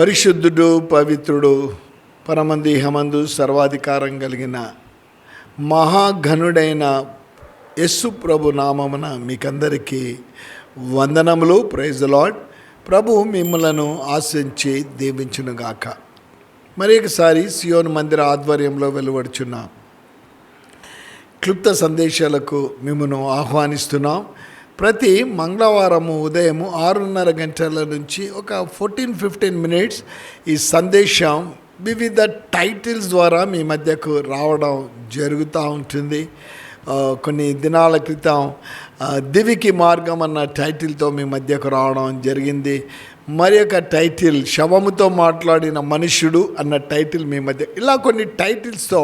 పరిశుద్ధుడు పవిత్రుడు పరమదేహమందు సర్వాధికారం కలిగిన మహాఘనుడైన యస్సు ప్రభు నామమున మీకందరికీ వందనములు. ప్రైజ్ లాడ్ ప్రభు మిమ్మలను ఆశించి దీవించునుగాక. మరి ఒకసారి సియోన్ మందిర ఆధ్వర్యంలో వెలువడుచున్నాం. క్లుప్త సందేశాలకు మిమ్మను ఆహ్వానిస్తున్నాం. ప్రతి మంగళవారము ఉదయం ఆరున్నర గంటల నుంచి ఒక ఫోర్టీన్ ఫిఫ్టీన్ మినిట్స్ ఈ సందేశం వివిధ టైటిల్స్ ద్వారా మీ మధ్యకు రావడం జరుగుతూ ఉంటుంది. కొన్ని దినాల క్రితం దివికి మార్గం అన్న టైటిల్తో మీ మధ్యకు రావడం జరిగింది. మరి ఒక టైటిల్ శవముతో మాట్లాడిన మనుష్యుడు అన్న టైటిల్ మీ మధ్య ఇలా కొన్ని టైటిల్స్తో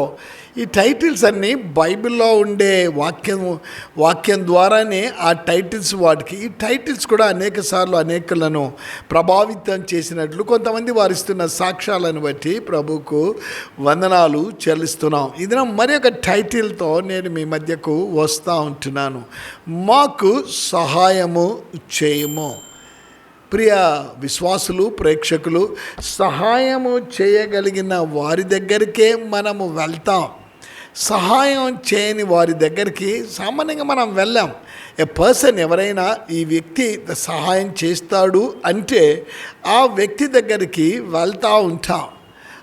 ఈ టైటిల్స్ అన్నీ బైబిల్లో ఉండే వాక్యం వాక్యం ద్వారానే ఆ టైటిల్స్ వాటికి. ఈ టైటిల్స్ కూడా అనేక సార్లు అనేకులను ప్రభావితం చేసినట్లు కొంతమంది వారిస్తున్న సాక్ష్యాలను బట్టి ప్రభుకు వందనాలు చెల్లిస్తున్నాం. ఇది మరి ఒక టైటిల్తో నేను మీ మధ్యకు వస్తూ ఉంటున్నాను. మాకు సహాయము చేయము. ప్రియ విశ్వాసులు ప్రేక్షకులు సహాయము చేయగలిగిన వారి దగ్గరికే మనము వెళ్తాం. సహాయం చేయని వారి దగ్గరికి సామాన్యంగా మనం వెళ్ళాం. ఏ పర్సన్ ఎవరైనా ఈ వ్యక్తి సహాయం చేస్తాడు అంటే ఆ వ్యక్తి దగ్గరికి వెళ్తూ ఉంటాం.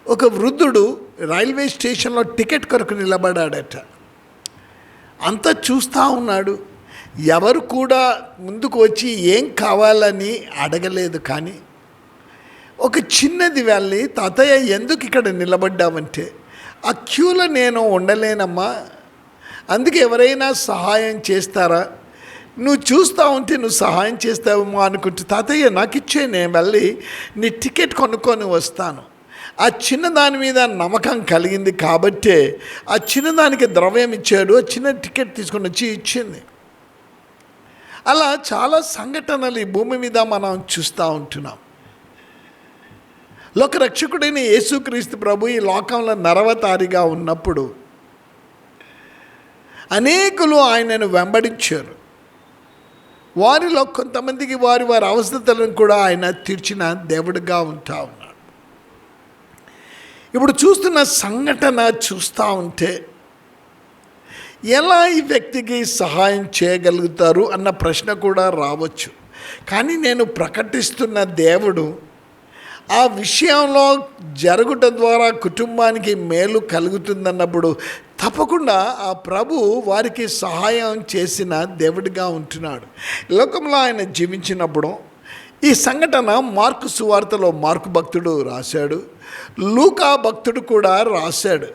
ఒక వృద్ధుడు రైల్వే స్టేషన్లో టికెట్ కొరకు నిలబడాడట. అంతా చూస్తూ ఉన్నాడు. ఎవరు కూడా ముందుకు వచ్చి ఏం కావాలని అడగలేదు కానీ ఒక చిన్నది వెళ్ళి తాతయ్య ఎందుకు ఇక్కడ నిలబడ్డావంటే ఆ క్యూలో నేను ఉండలేనమ్మా. అందుకే ఎవరైనా సహాయం చేస్తారా? నువ్వు చూస్తూ ఉంటే నువ్వు సహాయం చేస్తావేమో అనుకుంటే తాతయ్య నాకు ఇచ్చే నేను వెళ్ళి నీ టికెట్ కొనుక్కొని వస్తాను. ఆ చిన్నదాని మీద నమ్మకం కలిగింది కాబట్టే ఆ చిన్నదానికి ద్రవ్యం ఇచ్చాడు ఆ చిన్న టికెట్ తీసుకొని వచ్చి ఇచ్చింది. అలా చాలా సంఘటనలు ఈ భూమి మీద మనం చూస్తూ ఉంటున్నాం. లోక రక్షకుడైన యేసుక్రీస్తు ప్రభు ఈ లోకంలో నరవతారిగా ఉన్నప్పుడు అనేకులు ఆయనను వెంబడించారు. వారిలో కొంతమందికి వారి వారి అవసరతలను కూడా ఆయన తీర్చిన దేవుడిగా ఉంటా ఉన్నాడు. ఇప్పుడు చూస్తున్న సంఘటన చూస్తూ ఉంటే ఎలా ఈ వ్యక్తికి సహాయం చేయగలుగుతారు అన్న ప్రశ్న కూడా రావచ్చు. కానీ నేను ప్రకటిస్తున్న దేవుడు ఆ విషయంలో జరుగుట ద్వారా కుటుంబానికి మేలు కలుగుతుందన్నప్పుడు తప్పకుండా ఆ ప్రభు వారికి సహాయం చేసిన దేవుడిగా ఉంటున్నాడు. లోకంలో ఆయన జీవించినప్పుడు ఈ సంఘటన మార్కు సువార్తలో మార్కు భక్తుడు రాశాడు. లూకా భక్తుడు కూడా రాశాడు.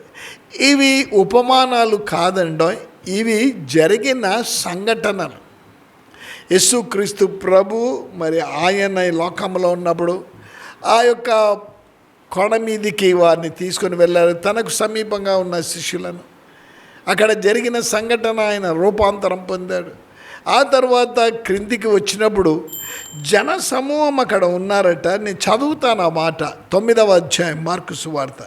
ఇవి ఉపమానాలు కాదండో ఇవి జరిగిన సంఘటనలు. యేసుక్రీస్తు ప్రభు మరి ఆయన లోకంలో ఉన్నప్పుడు ఆ యొక్క కొండ మీదికి వారిని తీసుకొని వెళ్ళారు. తనకు సమీపంగా ఉన్న శిష్యులను. అక్కడ జరిగిన సంఘటన ఆయన రూపాంతరం పొందాడు. ఆ తర్వాత క్రిందికి వచ్చినప్పుడు జన సమూహం అక్కడ ఉన్నారట. నేను చదువుతాను ఆ మాట. తొమ్మిదవ అధ్యాయం మార్కు సువార్త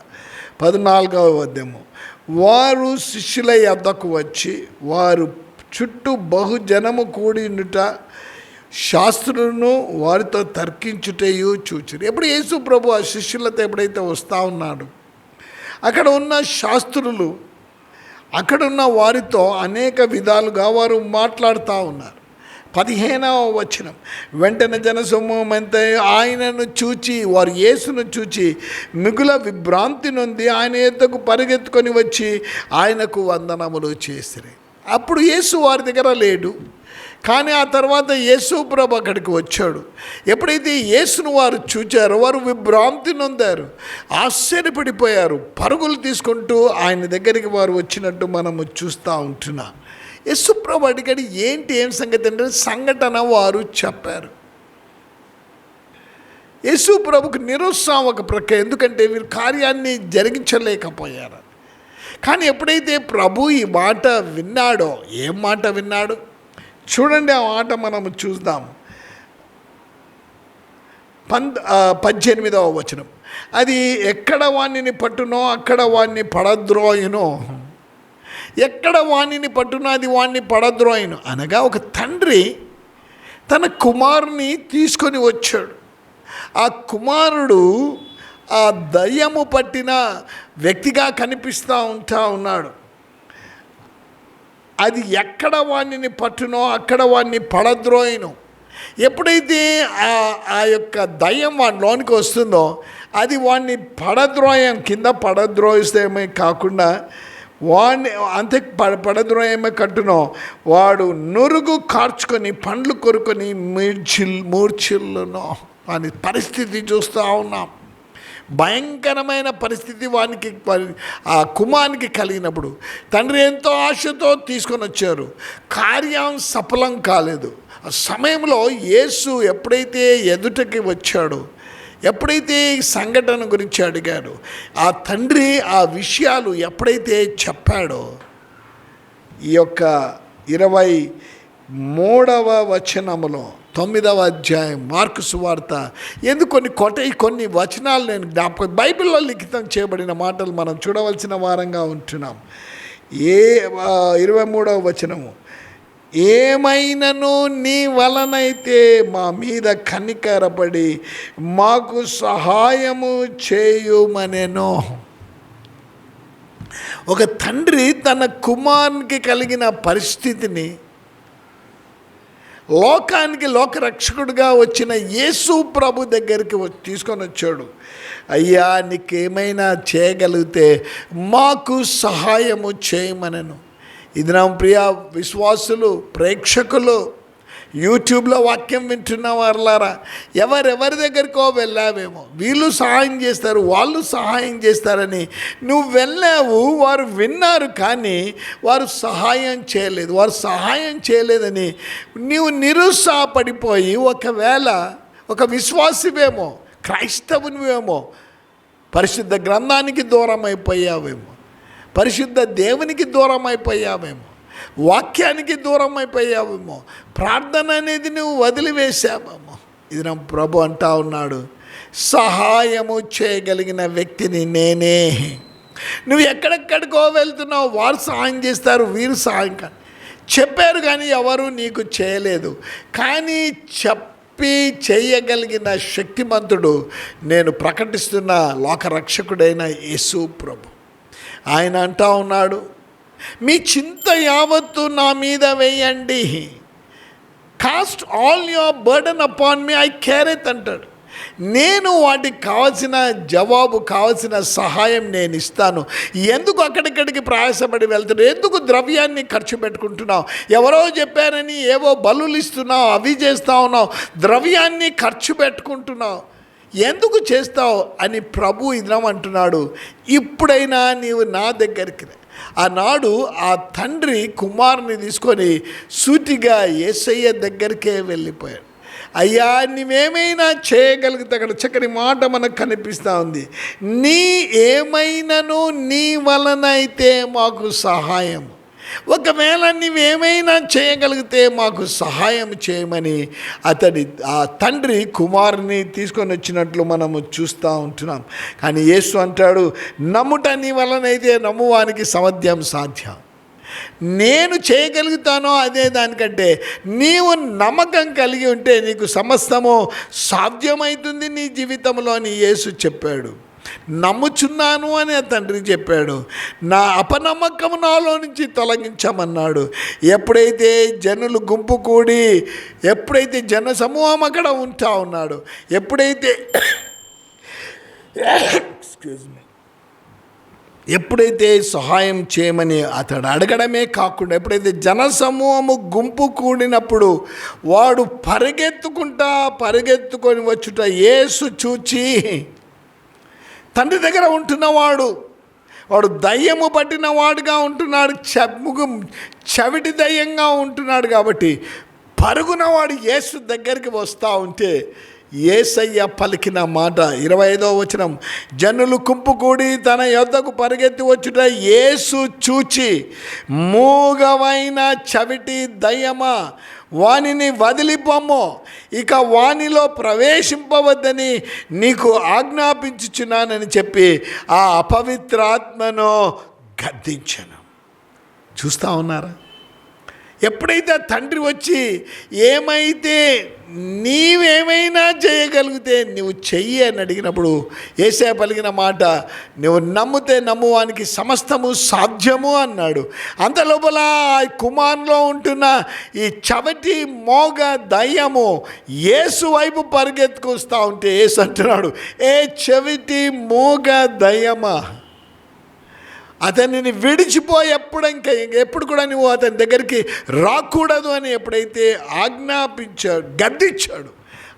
పద్నాలుగవ అధ్యాయము. వారు శిష్యుల యొద్దకు వచ్చి వారు చుట్టూ బహుజనము కూడినుట శాస్త్రులను వారితో తర్కించుటయు చూచురు. ఎప్పుడు యేసు ప్రభు ఆ శిష్యులతో ఎప్పుడైతే వస్తూ ఉన్నాడు అక్కడ ఉన్న శాస్త్రులు అక్కడున్న వారితో అనేక విధాలుగా వారు మాట్లాడుతూ ఉన్నారు. పదిహేనవ వచనం వెంటనే జనసమూహం అంతే ఆయనను చూచి వారు యేసును చూచి మిగుల విభ్రాంతి నుండి ఆయన ఎద్దకు పరిగెత్తుకొని వచ్చి ఆయనకు వందనములు చేసిరి. అప్పుడు యేసు వారి దగ్గర లేడు. కానీ ఆ తర్వాత యేసు ప్రభు అక్కడికి వచ్చాడు. ఎప్పుడైతే యేసును వారు చూచారో వారు విభ్రాంతి నొందారు ఆశ్చర్యపడిపోయారు. పరుగులు తీసుకుంటూ ఆయన దగ్గరికి వారు వచ్చినట్టు మనము చూస్తూ ఉంటున్నాం. యేసు ప్రభు అడిగాడు ఏంటి ఏం సంగతి? అంటే సంఘటన వారు చెప్పారు. యేసు ప్రభుకు నిరుత్సాహక ప్రక్రియ ఎందుకంటే వీరు కార్యాన్ని జరిగించలేకపోయారు. కానీ ఎప్పుడైతే ప్రభు ఈ మాట విన్నాడో ఏం మాట విన్నాడు? చూడండి ఆ ఆట మనం చూద్దాం. పంద పద్దెనిమిదవ వచనం. అది ఎక్కడ వాణ్ణిని పట్టునో అక్కడ వాణ్ణి పడద్రోయినో. ఎక్కడ వాణిని పట్టునో అది వాణ్ణి పడద్రోయును. అనగా ఒక తండ్రి తన కుమారుని తీసుకొని వచ్చాడు. ఆ కుమారుడు ఆ దయ్యము పట్టిన వ్యక్తిగా కనిపిస్తూ ఉంటా ఉన్నాడు. అది ఎక్కడ వాణ్ణిని పట్టునో అక్కడ వాణ్ణి పడద్రోయను. ఎప్పుడైతే ఆ ఆ యొక్క దయ్యం వాడి లోనికి వస్తుందో అది వాడిని పడద్రోయం కింద పడద్రోయిస్తేమే కాకుండా వాడిని అంతే పడ పడద్రోయమే కట్టునో వాడు నురుగు కార్చుకొని పండ్లు కొరుకొని మూర్చిల్ మూర్చిల్లునో వాని పరిస్థితి చూస్తూ ఉన్నాం. భయంకరమైన పరిస్థితి వానికి ఆ కుమానికి కలిగినప్పుడు. తండ్రి ఎంతో ఆశతో తీసుకొని వచ్చారు. కార్యం సఫలం కాలేదు. ఆ సమయంలో యేసు ఎప్పుడైతే ఎదుటకి వచ్చాడో ఎప్పుడైతే ఈ సంఘటన గురించి అడిగాడు ఆ తండ్రి ఆ విషయాలు ఎప్పుడైతే చెప్పాడో ఈ యొక్క ఇరవై మూడవ వచనములో తొమ్మిదవ అధ్యాయం మార్కు సువార్త. ఎందుకు కొన్ని కొట కొన్ని వచనాలు నేను జ్ఞాపకం బైబిల్లో లిఖితం చేయబడిన మాటలు మనం చూడవలసిన వారంగా ఉంటున్నాం. ఏ ఇరవై మూడవ వచనము. ఏమైనను నీ వలనైతే మా మీద కనికరపడి మాకు సహాయము చేయుమనెనో. ఒక తండ్రి తన కుమారునికి కలిగిన పరిస్థితిని లోకానికి లోకరక్షకుడుగా వచ్చిన యేసు ప్రభు దగ్గరికి వ- తీసుకొని వచ్చాడు. అయ్యా నీకేమైనా చేయగలిగితే మాకు సహాయము చేయమనను. ఇది నా ప్రియ విశ్వాసులు ప్రేక్షకులు యూట్యూబ్లో వాక్యం వింటున్న వారులారా ఎవరెవరి దగ్గరికో వెళ్ళావేమో. వీళ్ళు సహాయం చేస్తారు వాళ్ళు సహాయం చేస్తారని. నువ్వు వెళ్ళావు వారు విన్నారు కానీ వారు సహాయం చేయలేదు. వారు సహాయం చేయలేదని నీవు నిరుత్సాహపడిపోయి ఒకవేళ ఒక విశ్వాసివేమో క్రైస్తవునివేమో పరిశుద్ధ గ్రంథానికి దూరం అయిపోయావేమో పరిశుద్ధ దేవునికి దూరం అయిపోయావేమో వాక్యానికి దూరం అయిపోయావేమో. ప్రార్థన అనేది నువ్వు వదిలివేశావేమో. ఇది నా ప్రభు అంటా ఉన్నాడు. సహాయము చేయగలిగిన వ్యక్తిని నేనే. నువ్వు ఎక్కడెక్కడికో వెళ్తున్నావు వారు సహాయం చేస్తారు వీరు సహాయం కా. చెప్పారు కానీ ఎవరు నీకు చేయలేదు. కానీ చెప్పి చేయగలిగిన శక్తిమంతుడు నేను ప్రకటిస్తున్న లోకరక్షకుడైన యేసు ప్రభు. ఆయన అంటా ఉన్నాడు మీ చింత యావత్తు నా మీద వేయండి. Cast all your burden upon me I careth అంటాడు. నేను వాటికి కావాల్సిన జవాబు కావాల్సిన సహాయం నేను ఇస్తాను. ఎందుకు అక్కడిక్కడికి ప్రయాసపడి వెళ్తున్నావు? ఎందుకు ద్రవ్యాన్ని ఖర్చు పెట్టుకుంటున్నావు? ఎవరో చెప్పారని ఏవో బలులు ఇస్తున్నావు అవి చేస్తా ఉన్నావు. ద్రవ్యాన్ని ఖర్చు పెట్టుకుంటున్నావు. ఎందుకు చేస్తావు అని ప్రభు ఇదం అంటున్నాడు. ఇప్పుడైనా నీవు నా దగ్గరికి రా. ఆనాడు ఆ తండ్రి కుమారుని తీసుకొని సూటిగా ఏసయ్య దగ్గరికే వెళ్ళిపోయాడు. అయ్యా నీవేమైనా చేయగలిగితే అక్కడ చక్కని మాట మనకు కనిపిస్తూ ఉంది. నీ ఏమైనాను నీ వలన అయితే మాకు సహాయం. ఒకవేళ నీవేమైనా చేయగలిగితే మాకు సహాయం చేయమని అతడి ఆ తండ్రి కుమారుని తీసుకొని వచ్చినట్లు మనము చూస్తూ ఉంటున్నాం. కానీ యేసు అంటాడు నమ్ముట నీ వలనైతే నమ్మువానికి సమధ్యం సాధ్యం. నేను చేయగలుగుతానో అదే దానికంటే నీవు నమ్మకం కలిగి ఉంటే నీకు సమస్తము సాధ్యమవుతుంది నీ జీవితంలో అని యేసు చెప్పాడు. నమ్ముచున్నాను అని తండ్రి చెప్పాడు. నా అపనమ్మకం నాలో నుంచి తొలగించమన్నాడు. ఎప్పుడైతే జనులు గుంపు కూడి ఎప్పుడైతే జన సమూహం అక్కడ ఉంటా ఉన్నాడు ఎప్పుడైతే ఎక్స్క్యూజ్ మీ ఎప్పుడైతే సహాయం చేయమని అతడు అడగడమే కాకుండా ఎప్పుడైతే జనసమూహము గుంపు కూడినప్పుడు వాడు పరిగెత్తుకుంటా పరిగెత్తుకొని వచ్చుట ఏసు చూచి తండ్రి దగ్గర ఉంటున్నవాడు. వాడు దయ్యము పట్టినవాడుగా ఉంటున్నాడు. చెముగు చవిటి దయ్యంగా ఉంటున్నాడు కాబట్టి పరుగున వాడు యేసు దగ్గరికి వస్తూ ఉంటే ఏసయ్య పలికిన మాట ఇరవై ఐదో వచనం జనులు కుంపుకూడి తన యొద్దకు పరిగెత్తి వచ్చుట యేసు చూచి మూగవైన చవిటి దయ్యమా? వానిని వదిలిపొమ్ము. ఇక వానిలో ప్రవేశింపవద్దని నీకు ఆజ్ఞాపించుచున్నానని చెప్పి ఆ అపవిత్రాత్మను గద్దించను. చూస్తూ ఉన్నారా? ఎప్పుడైతే ఆ తండ్రి వచ్చి ఏమైతే నీవేమైనా చేయగలిగితే నువ్వు చెయ్యి అని అడిగినప్పుడు ఏసే పలిగిన మాట నువ్వు నమ్మితే నమ్మువానికి సమస్తము సాధ్యము అన్నాడు. అంత లోపల ఆ కుమార్లో ఉంటున్న ఈ చవటి మోగ దయ్యము ఏసు వైపు పరిగెత్తుకొస్తా ఉంటే ఏసు అంటున్నాడు ఏ చెవిటి మోగ దయ్యమా? అతనిని విడిచిపోయేప్పుడు ఇంకా ఎప్పుడు కూడా నువ్వు అతని దగ్గరికి రాకూడదు అని ఎప్పుడైతే ఆజ్ఞాపించాడు గద్దించాడు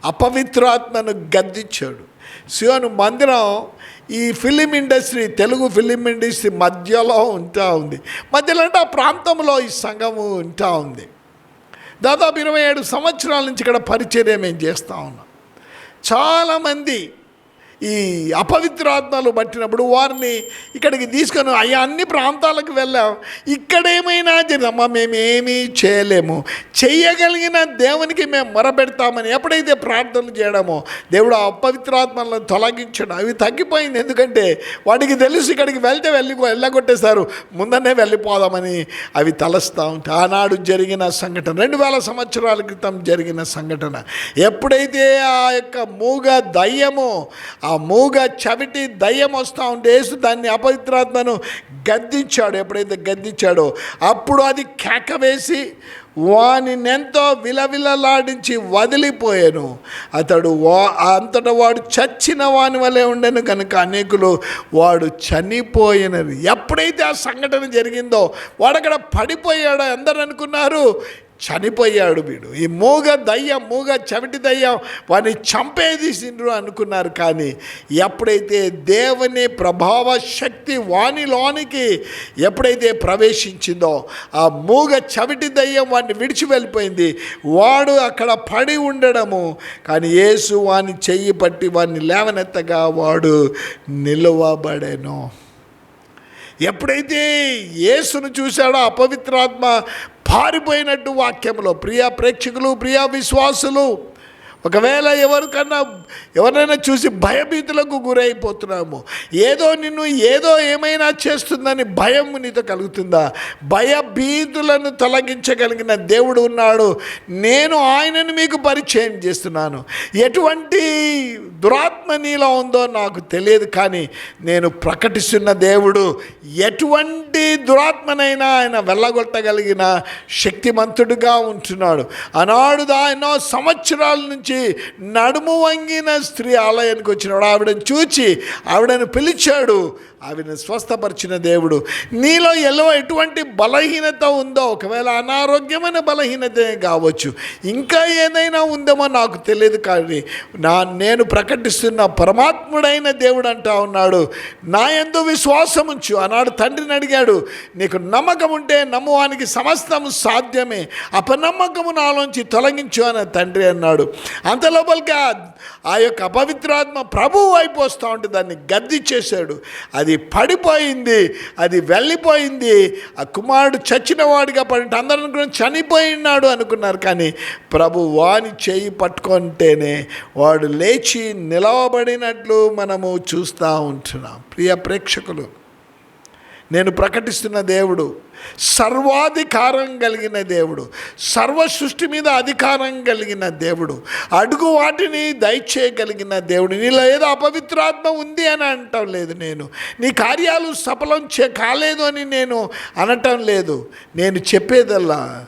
అపవిత్రాత్మను గద్దించాడు శివను మందిరం ఈ film industry Telugu film industry మధ్యలో ఉంటా ఉంది. మధ్యలో అంటే ఆ ప్రాంతంలో ఈ సంఘము ఉంటా ఉంది. దాదాపు ఇరవై ఏడు సంవత్సరాల నుంచి ఇక్కడ పరిచర్య మేము చేస్తూ ఉన్నాం. చాలామంది ఈ అపవిత్రాత్మలు పట్టినప్పుడు వారిని ఇక్కడికి తీసుకొని అయ్యా అన్ని ప్రాంతాలకు వెళ్ళాం. ఇక్కడేమైనా జరిగిందమ్మా మేమేమీ చేయలేము. చేయగలిగిన దేవునికి మేము మొరపెడతామని ఎప్పుడైతే ప్రార్థనలు చేయడమో దేవుడు ఆ అపవిత్రాత్మలను తొలగించడం. అవి తగ్గిపోయింది. ఎందుకంటే వాడికి తెలుసు ఇక్కడికి వెళ్తే వెళ్ళి వెళ్ళగొట్టేశారు. ముందనే వెళ్ళిపోదామని అవి తలస్తూ ఉంటాయి. ఆనాడు జరిగిన సంఘటన రెండు వేల సంవత్సరాల క్రితం జరిగిన సంఘటన. ఎప్పుడైతే ఆ యొక్క మూగ దయ్యము ఆ మూగ చవిటి దయ్యం వస్తూ ఉంటే యేసు దాన్ని అపవిత్రాత్మను గద్దించాడు. ఎప్పుడైతే గద్దించాడో అప్పుడు అది కేక వేసి వానినెంతో విలవిలలాడించి వదిలిపోయాను. అతడు వా అంతటా వాడు చచ్చిన వాని వలె ఉండను కనుక అనేకులు వాడు చనిపోయినది ఎప్పుడైతే ఆ సంఘటన జరిగిందో వాడు అక్కడ పడిపోయాడో అందరు అనుకున్నారు చనిపోయాడు వీడు. ఈ మూగ దయ్యం మూగ చవిటి దయ్యం వాడిని చంపేదిసిండ్రు అనుకున్నారు కానీ ఎప్పుడైతే దేవుని ప్రభావ శక్తి వానిలోనికి ఎప్పుడైతే ప్రవేశించిందో ఆ మూగ చవిటి దయ్యం వాడిని విడిచి వెళ్ళిపోయింది. వాడు అక్కడ పడి ఉండడము కానీ యేసు వాని చెయ్యి పట్టి వాడిని లేవనెత్తగా వాడు నిలువబడెను. ఎప్పుడైతే యేసును చూశాడో అపవిత్రాత్మ పారిపోయినట్టు వాక్యంలో ప్రియా ప్రేక్షకులు ప్రియా విశ్వాసులు ఒకవేళ ఎవరికన్నా ఎవరైనా చూసి భయభీతులకు గురైపోతున్నాము ఏదో నిన్ను ఏదో ఏమైనా చేస్తుందని భయం నీతో కలుగుతుందా? భయభీతులను తొలగించగలిగిన దేవుడు ఉన్నాడు. నేను ఆయనను మీకు పరిచయం చేస్తున్నాను. ఎటువంటి దురాత్మ నీలో ఉందో నాకు తెలియదు కానీ నేను ప్రకటిస్తున్న దేవుడు ఎటువంటి దురాత్మనైనా ఆయన వెళ్ళగొట్టగలిగిన శక్తిమంతుడుగా ఉంటున్నాడు. అనాడుదా ఎన్నో సంవత్సరాల నుంచి నడుము వంగిన స్త్రీ ఆలయానికి వచ్చినాడు ఆవిడని చూచి ఆవిడను పిలిచాడు. ఆవిడని స్వస్థపరిచిన దేవుడు నీలో ఎలా ఎటువంటి బలహీనత ఉందో ఒకవేళ అనారోగ్యమైన బలహీనతే కావచ్చు ఇంకా ఏదైనా ఉందేమో నాకు తెలియదు కానీ నా నేను ప్రకటిస్తున్న పరమాత్ముడైన దేవుడు అంటా ఉన్నాడు. నా ఎందు విశ్వాసం ఉంచు. ఆనాడు తండ్రిని అడిగాడు నీకు నమ్మకం ఉంటే నమ్మువానికి సమస్తము సాధ్యమే. అపనమ్మకము నాలోంచి తొలగించు అని తండ్రి అన్నాడు. అంత లోపలికి ఆ- యొక్క అపవిత్రాత్మ ప్రభువు వైపు వస్తూ ఉంటే దాన్ని గద్దిచ్చేశాడు అది పడిపోయింది అది వెళ్ళిపోయింది. ఆ కుమారుడు చచ్చిన వాడిగా పడి అందరూ అనుకుని చనిపోయినాడు అనుకున్నారు కానీ ప్రభు వాని చేయి పట్టుకుంటేనే వాడు లేచి నిలవబడినట్లు మనము చూస్తూ ఉంటున్నాం. ప్రియ ప్రేక్షకులు నేను ప్రకటిస్తున్న దేవుడు. సర్వాధికారం కలిగిన దేవుడు. సర్వ సృష్టి మీద అధికారం కలిగిన దేవుడు. అడుగు వాటిని దయచేయగలిగిన దేవుడు. నీలో ఏదో అపవిత్రాత్మ ఉంది అని అనటం లేదు నేను. నీ కార్యాలు సఫలం చే కాలేదు అని నేను అనటం లేదు. నేను చెప్పేదల్లా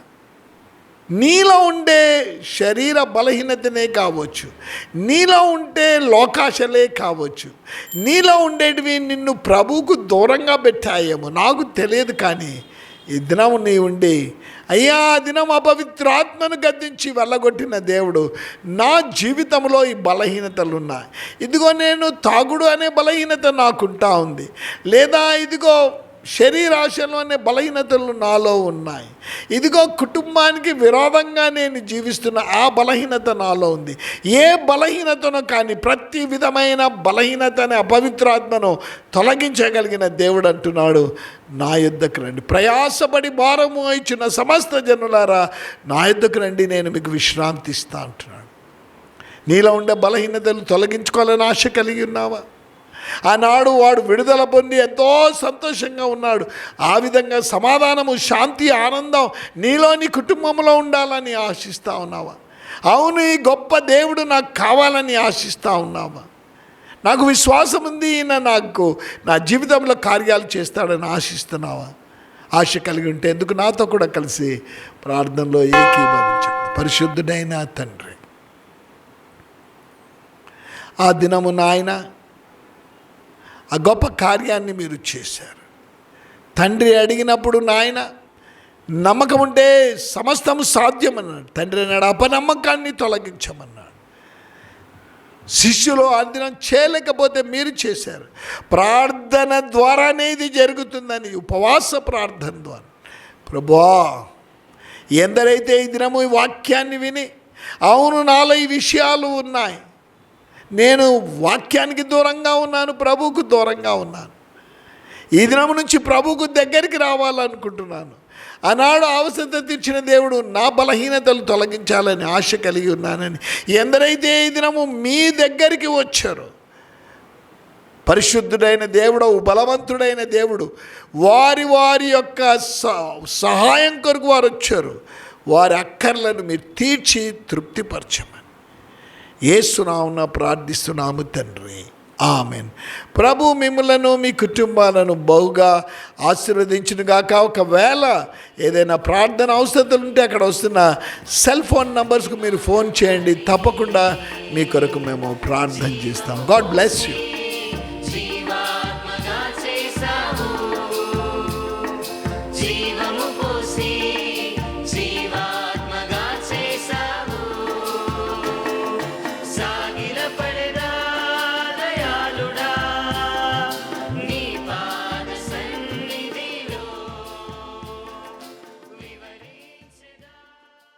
నీలో ఉండే శరీర బలహీనతనే కావచ్చు. నీలో ఉండే లోకాశలే కావచ్చు. నీలో ఉండేటివి నిన్ను ప్రభువుకు దూరంగా పెట్టాయేమో. నాకు తెలియదు కానీ ఈ దినం నీ ఉండి అయ్యా ఆ దినం అపవిత్రాత్మను గద్దించి వెళ్ళగొట్టిన దేవుడు నా జీవితంలో ఈ బలహీనతలు ఉన్నాయి ఇదిగో నేను తాగుడు అనే బలహీనత నాకుంటా ఉంది. లేదా ఇదిగో శరీరాశలోనే బలహీనతలు నాలో ఉన్నాయి. ఇదిగో కుటుంబానికి విరోధంగా నేను జీవిస్తున్న ఆ బలహీనత నాలో ఉంది. ఏ బలహీనతను కానీ ప్రతి విధమైన బలహీనతని అపవిత్రాత్మను తొలగించగలిగిన దేవుడు అంటున్నాడు. నా యుద్ధకు రండి. ప్రయాసపడి భారము ఇచ్చిన సమస్త జనులారా నా యుద్ధకు రండి నేను మీకు విశ్రాంతి ఇస్తా అంటున్నాడు. నీలో ఉండే బలహీనతలు తొలగించుకోవాలని ఆశ కలిగి ఉన్నావా? ఆనాడు వాడు విడుదల పొంది ఎంతో సంతోషంగా ఉన్నాడు. ఆ విధంగా సమాధానము శాంతి ఆనందం నీలోని కుటుంబంలో ఉండాలని ఆశిస్తూ ఉన్నావా? అవును ఈ గొప్ప దేవుడు నాకు కావాలని ఆశిస్తూ ఉన్నావా? నాకు విశ్వాసం ఉంది ఈయన నాకు నా జీవితంలో కార్యాలు చేస్తాడని ఆశిస్తున్నావా? ఆశ కలిగి ఉంటే ఎందుకు నాతో కూడా కలిసి ప్రార్థనలో ఏకీభవించండి పరిశుద్ధుడైన తండ్రి ఆ దినము నాయన ఆ గొప్ప కార్యాన్ని మీరు చేశారు. తండ్రి అడిగినప్పుడు నాయన నమ్మకం ఉంటే సమస్తము సాధ్యమన్నాడు. తండ్రి అన్నాడు అపనమ్మకాన్ని తొలగించమన్నాడు. శిష్యులు అందినం చేయలేకపోతే మీరు చేశారు. ప్రార్థన ద్వారానే ఇది జరుగుతుందని ఉపవాస ప్రార్థన ద్వారా. ప్రభా ఎందరైతే ఈ దినము ఈ వాక్యాన్ని విని అవును నాలో ఈ విషయాలు ఉన్నాయి. నేను వాక్యానికి దూరంగా ఉన్నాను ప్రభువుకు దూరంగా ఉన్నాను. ఈ దినం నుంచి ప్రభువుకు దగ్గరికి రావాలనుకుంటున్నాను. ఆనాడు అవసరత తీర్చిన దేవుడు నా బలహీనతలు తొలగించాలని ఆశ కలిగి ఉన్నానని. ఎందరైతే ఈ దినము మీ దగ్గరికి వచ్చారో పరిశుద్ధుడైన దేవుడు బలవంతుడైన దేవుడు వారి వారి యొక్క స- సహాయం కొరకు వారు వచ్చారు. వారి అక్కర్లను మీరు తీర్చి తృప్తిపరచమని. ఏసునామున ప్రార్థిస్తున్నాము తండ్రి. ఆమెన్. ప్రభు మిమ్మలను మీ కుటుంబాలను బహుగా ఆశీర్వదించినగాక. ఒకవేళ ఏదైనా ప్రార్థన అవసరతలు ఉంటే అక్కడ వస్తున్న సెల్ ఫోన్ నంబర్స్కు మీరు ఫోన్ చేయండి. తప్పకుండా మీ కొరకు మేము ప్రార్థన చేస్తాం. God bless you.